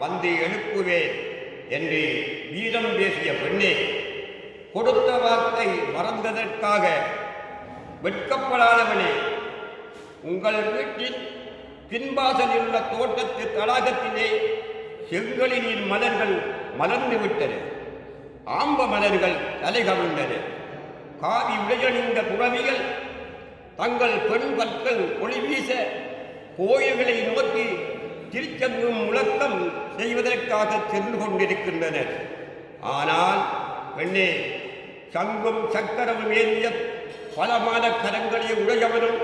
வந்து எழுப்புவேன் என்று வீரம் பேசிய பெண்ணே கொடுத்த வார்த்தை மறந்ததற்காக வெட்கப்படாதவனே உங்கள் வீட்டில் பின்வாசலில் உள்ள தோட்டத்து தடாகத்திலே செங்கலினின் மலர்கள் மலர்ந்து விட்டன. ஆம்ப மலர்கள் தலை கவிழ்ந்தது. காவி உடையணிந்த துறவிகள் தங்கள் பெண் பற்கள் ஒளி வீச கோயில்களை நோக்கி திருச்செங்கும் முழக்கம் செய்வதற்காக சென்று கொண்டிருக்கின்றனர். ஆனால் பெண்ணே சங்கும் சக்கரமும் ஏந்திய பலமான கரங்களை உடையவனும்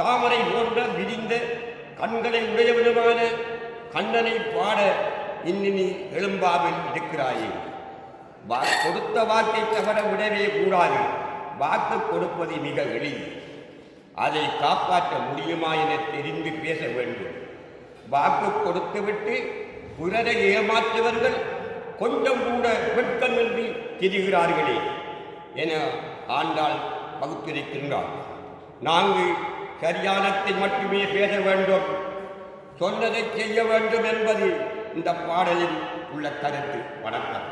தாமரை போன்ற விரிந்த கண்களை உடையவனுமான கண்ணனை பாட இன்னினி எழும்பாமல் இருக்கிறாயே. கொடுத்த வாக்கை தவற விடவே கூடாது வாக்கு கொடுப்பது மிக எளிது. அதை காப்பாற்ற முடியுமா என தெரிந்து பேச வேண்டும். வாக்கு கொடுத்துவிட்டு பிறரை ஏமாற்றுவர்கள் கொஞ்சம் கூட வெட்கமின்றி திரிகிறார்களே என ஆண்டாள் பகுத்திருக்கின்றார் நாங்கள் சரியானத்தை மட்டுமே பேச வேண்டும். சொன்னதை செய்ய வேண்டும் என்பது இந்த பாடலில் உள்ள கருத்து. வணக்கம்.